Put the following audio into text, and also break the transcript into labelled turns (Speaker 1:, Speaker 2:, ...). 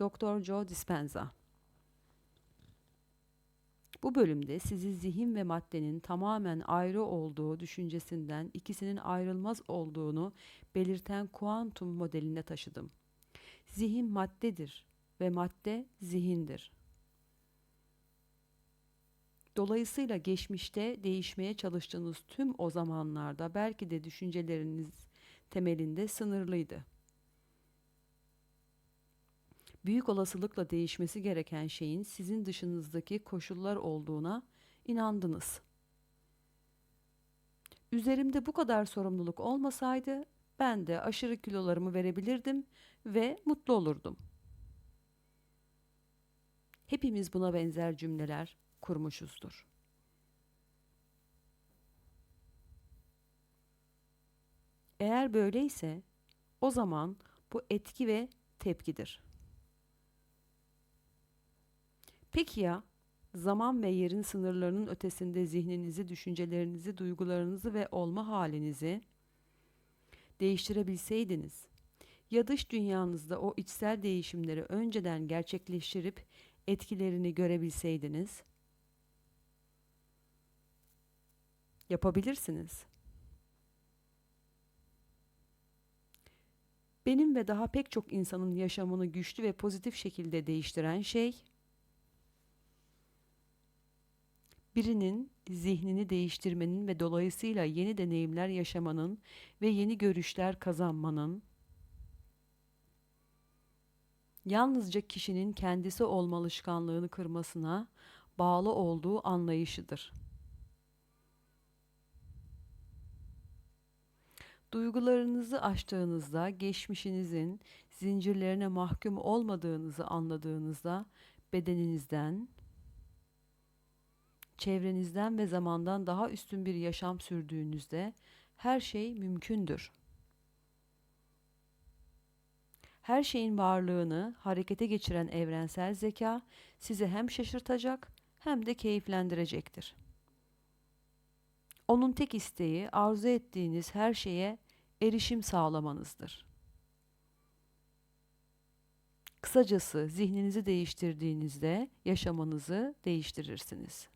Speaker 1: Dr. Joe Dispenza Bu bölümde sizi zihin ve maddenin tamamen ayrı olduğu düşüncesinden ikisinin ayrılmaz olduğunu belirten kuantum modeline taşıdım. Zihin maddedir ve madde zihindir. Dolayısıyla geçmişte değişmeye çalıştığınız tüm o zamanlarda belki de düşünceleriniz temelinde sınırlıydı. Büyük olasılıkla değişmesi gereken şeyin sizin dışınızdaki koşullar olduğuna inandınız. Üzerimde bu kadar sorumluluk olmasaydı ben de aşırı kilolarımı verebilirdim ve mutlu olurdum. Hepimiz buna benzer cümleler kurmuşuzdur. Eğer böyleyse o zaman bu etki ve tepkidir. Peki ya zaman ve yerin sınırlarının ötesinde zihninizi, düşüncelerinizi, duygularınızı ve olma halinizi değiştirebilseydiniz ya dış dünyanızda o içsel değişimleri önceden gerçekleştirip etkilerini görebilseydiniz yapabilirsiniz. Benim ve daha pek çok insanın yaşamını güçlü ve pozitif şekilde değiştiren şey birinin zihnini değiştirmenin ve dolayısıyla yeni deneyimler yaşamanın ve yeni görüşler kazanmanın yalnızca kişinin kendisi olma alışkanlığını kırmasına bağlı olduğu anlayışıdır. Duygularınızı aştığınızda, geçmişinizin zincirlerine mahkum olmadığınızı anladığınızda bedeninizden, çevrenizden ve zamandan daha üstün bir yaşam sürdüğünüzde her şey mümkündür. Her şeyin varlığını harekete geçiren evrensel zeka sizi hem şaşırtacak hem de keyiflendirecektir. Onun tek isteği arzu ettiğiniz her şeye erişim sağlamanızdır. Kısacası zihninizi değiştirdiğinizde yaşamanızı değiştirirsiniz.